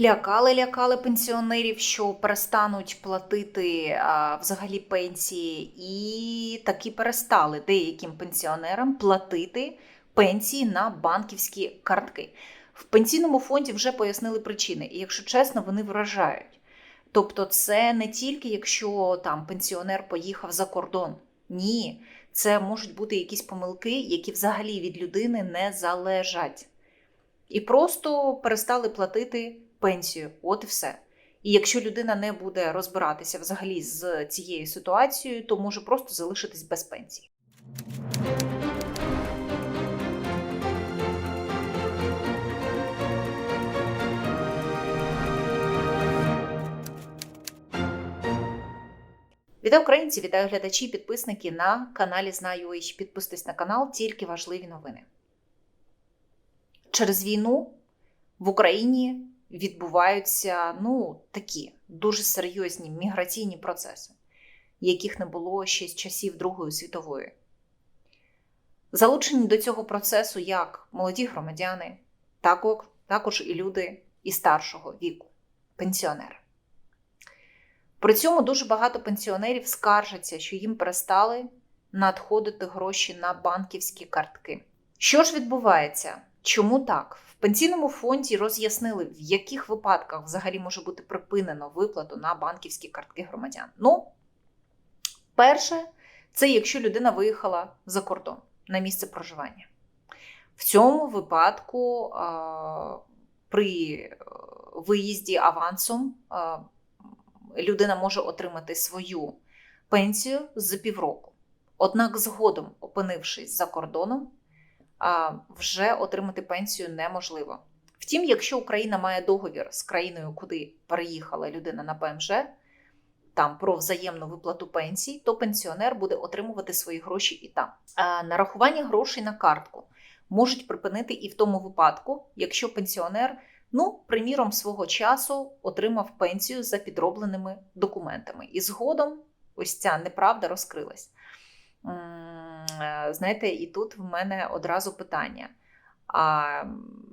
Лякали, лякали пенсіонерів, що перестануть платити а, взагалі пенсії, і таки перестали деяким пенсіонерам платити пенсії на банківські картки. В пенсійному фонді вже пояснили причини, і якщо чесно, вони вражають. Тобто, це не тільки якщо там пенсіонер поїхав за кордон. Ні, це можуть бути якісь помилки, які взагалі від людини не залежать. І просто перестали платити пенсію. От і все. І якщо людина не буде розбиратися взагалі з цією ситуацією, то може просто залишитись без пенсії. Вітаю українці, вітаю глядачі, підписники на каналі Знаю ІЩ. Підписуйтесь на канал, тільки важливі новини. Через війну в Україні відбуваються ну, такі дуже серйозні міграційні процеси, яких не було ще з часів Другої світової. Залучені до цього процесу як молоді громадяни, також, також і люди і старшого віку, пенсіонери. При цьому дуже багато пенсіонерів скаржаться, що їм перестали надходити гроші на банківські картки. Що ж відбувається? Чому так? В пенсійному фонді роз'яснили, в яких випадках взагалі може бути припинено виплату на банківські картки громадян. Ну, перше, це якщо людина виїхала за кордон на місце проживання. В цьому випадку при виїзді авансом людина може отримати свою пенсію за півроку. Однак, згодом, опинившись за кордоном, вже отримати пенсію неможливо. Втім, якщо Україна має договір з країною, куди переїхала людина на ПМЖ, там про взаємну виплату пенсій, то пенсіонер буде отримувати свої гроші і там. Нарахування грошей на картку можуть припинити і в тому випадку, якщо пенсіонер, ну, приміром, свого часу отримав пенсію за підробленими документами. І згодом ось ця неправда розкрилась. Знаєте, і тут в мене одразу питання. А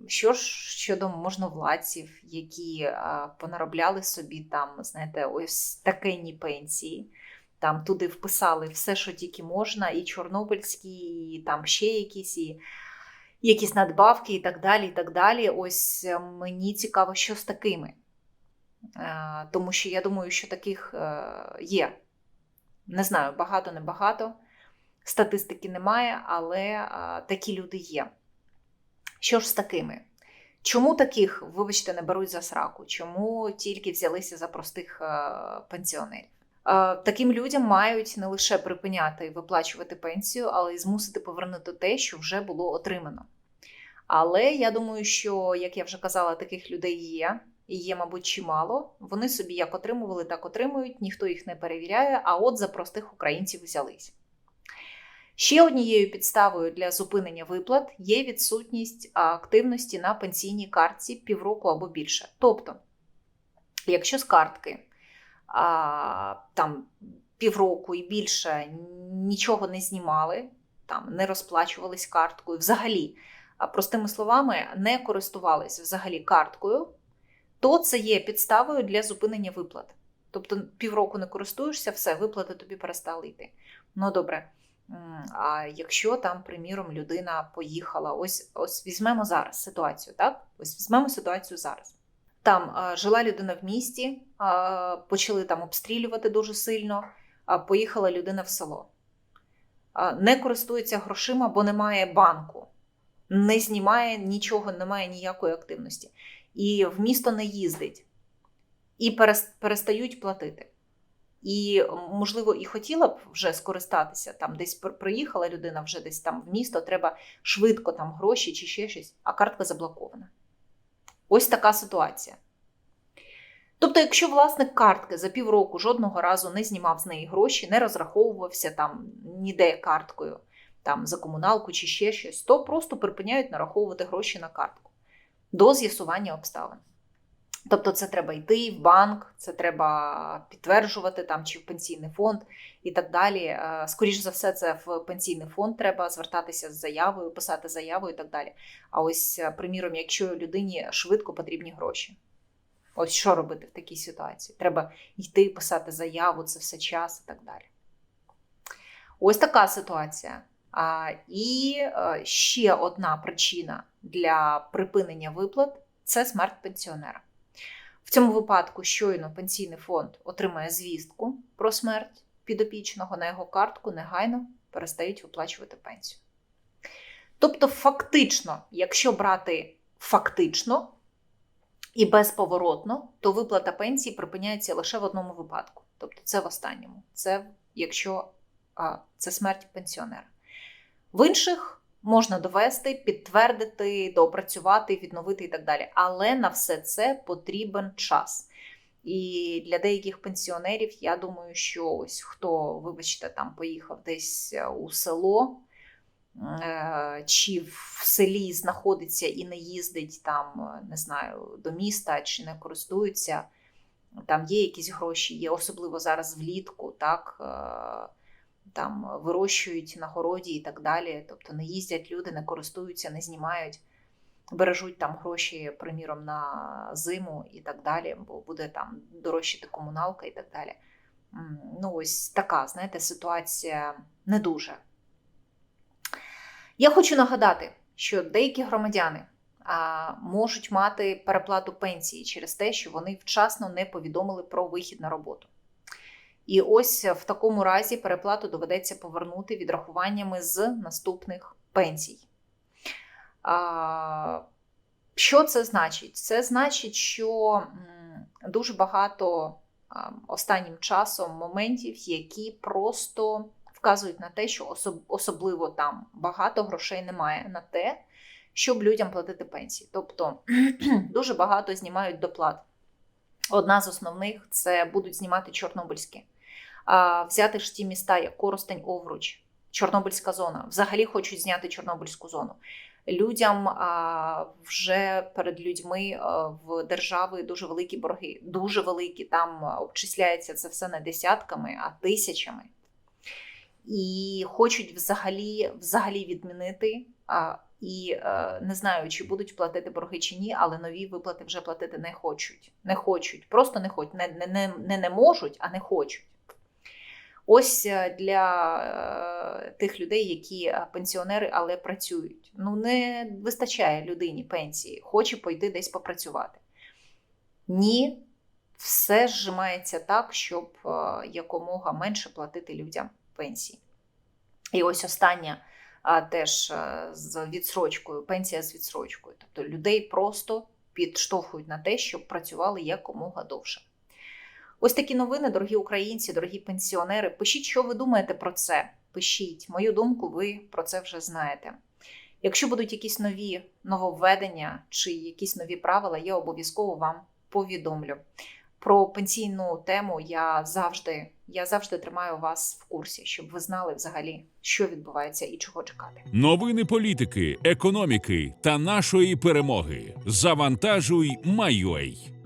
що ж щодо можновладців, які понаробляли собі там, знаєте, ось такенні пенсії, там туди вписали все, що тільки можна, і чорнобильські, і там ще якісь, і якісь надбавки, і так далі. і так далі. Ось е, мені цікаво, що з такими. Тому що я думаю, що таких е, є. Не знаю, багато, не багато. Статистики немає, але такі люди є. Що ж з такими? Чому таких, вибачте, не беруть за сраку? Чому тільки взялися за простих пенсіонерів? Таким людям мають не лише припиняти виплачувати пенсію, але й змусити повернути те, що вже було отримано. Але я думаю, що, як я вже казала, таких людей є. І є, мабуть, чимало. Вони собі як отримували, так отримують, ніхто їх не перевіряє, а от за простих українців взялись. Ще однією підставою для зупинення виплат є відсутність активності на пенсійній картці півроку або більше. Тобто, якщо з картки а, там півроку і більше нічого не знімали, там не розплачувались карткою, взагалі, простими словами, не користувались взагалі карткою, то це є підставою для зупинення виплат. Тобто півроку не користуєшся, все, виплати тобі перестали йти. Ну добре. А якщо там, приміром, людина поїхала, ось ось візьмемо зараз ситуацію, так? Ось візьмемо ситуацію зараз. Там а, жила людина в місті, а, почали там обстрілювати дуже сильно, а поїхала людина в село. А, не користується грошима, бо немає банку, не знімає нічого, немає ніякої активності. І в місто не їздить, і перестають платити. І, можливо, і хотіла б вже скористатися, там десь приїхала людина вже десь там в місто, треба швидко там гроші чи ще щось, а картка заблокована. Ось така ситуація. Тобто, якщо власник картки за півроку жодного разу не знімав з неї гроші, не розраховувався там ніде карткою, там за комуналку чи ще щось, то просто припиняють нараховувати гроші на картку до з'ясування обставин. Тобто, це треба йти в банк, це треба підтверджувати там чи в пенсійний фонд і так далі. Е, Скоріше за все, це в пенсійний фонд треба звертатися з заявою, писати заяву і так далі. А ось, е, приміром, якщо людині швидко потрібні гроші. Ось що робити в такій ситуації? Треба йти писати заяву, це все час і так далі. Ось така ситуація. І е, ще одна причина для припинення виплат це смерть пенсіонера. В цьому випадку щойно пенсійний фонд отримає звістку про смерть підопічного на його картку, негайно перестають виплачувати пенсію. Тобто, фактично, якщо брати фактично і безповоротно, то виплата пенсії припиняється лише в одному випадку. Тобто, це в останньому. Це якщо а, це смерть пенсіонера. В інших можна довести, підтвердити, доопрацювати, відновити і так далі. Але на все це потрібен час. І для деяких пенсіонерів, я думаю, що ось хто, вибачте, там поїхав десь е, у село, е, чи в селі знаходиться і не їздить там, е, не знаю, до міста, чи не користується, там є якісь гроші, є особливо зараз влітку, так. Там вирощують на городі і так далі. Тобто не їздять люди, не користуються, не знімають бережуть там гроші, приміром, на зиму і так далі, бо буде там дорожчати комуналка і так далі. Ну, ось така, знаєте, ситуація не дуже. Я хочу нагадати, що деякі громадяни а, можуть мати переплату пенсії через те, що вони вчасно не повідомили про вихід на роботу. І ось в такому разі переплату доведеться повернути відрахуваннями з наступних пенсій. Що це значить? Це значить, що дуже багато останнім часом моментів, які просто вказують на те, що особливо там багато грошей немає на те, щоб людям платити пенсії. Тобто дуже багато знімають доплат. Одна з основних це будуть знімати чорнобильські. А, Взяти ж ті міста, як Коростень, Овруч, Чорнобильська зона. Взагалі хочуть зняти Чорнобильську зону. Людям а, вже перед людьми а, в держави дуже великі борги, дуже великі. Там обчисляється це все не десятками, а тисячами. І хочуть взагалі, взагалі відмінити. А, і е, не знаю, чи будуть платити борги чи ні, але нові виплати вже платити не хочуть. Не хочуть, просто не хочуть, не, не, не, не можуть, а не хочуть. Ось е, для е, тих людей, які е, пенсіонери, але працюють. Ну, не вистачає людині пенсії, хоче пойти десь попрацювати. Ні, все зжимається так, щоб якомога менше платити людям пенсії. І ось остання теж з відсрочкою, пенсія з відсрочкою. Тобто людей просто підштовхують на те, щоб працювали якомога довше. Ось такі новини, дорогі українці, дорогі пенсіонери. Пишіть, що ви думаєте про це. Пишіть мою думку, ви про це вже знаєте. Якщо будуть якісь нові нововведення чи якісь нові правила, я обов'язково вам повідомлю. Про пенсійну тему я завжди, я завжди тримаю вас в курсі, щоб ви знали взагалі, що відбувається і чого чекати. Новини політики, економіки та нашої перемоги. Завантажуй, Майой.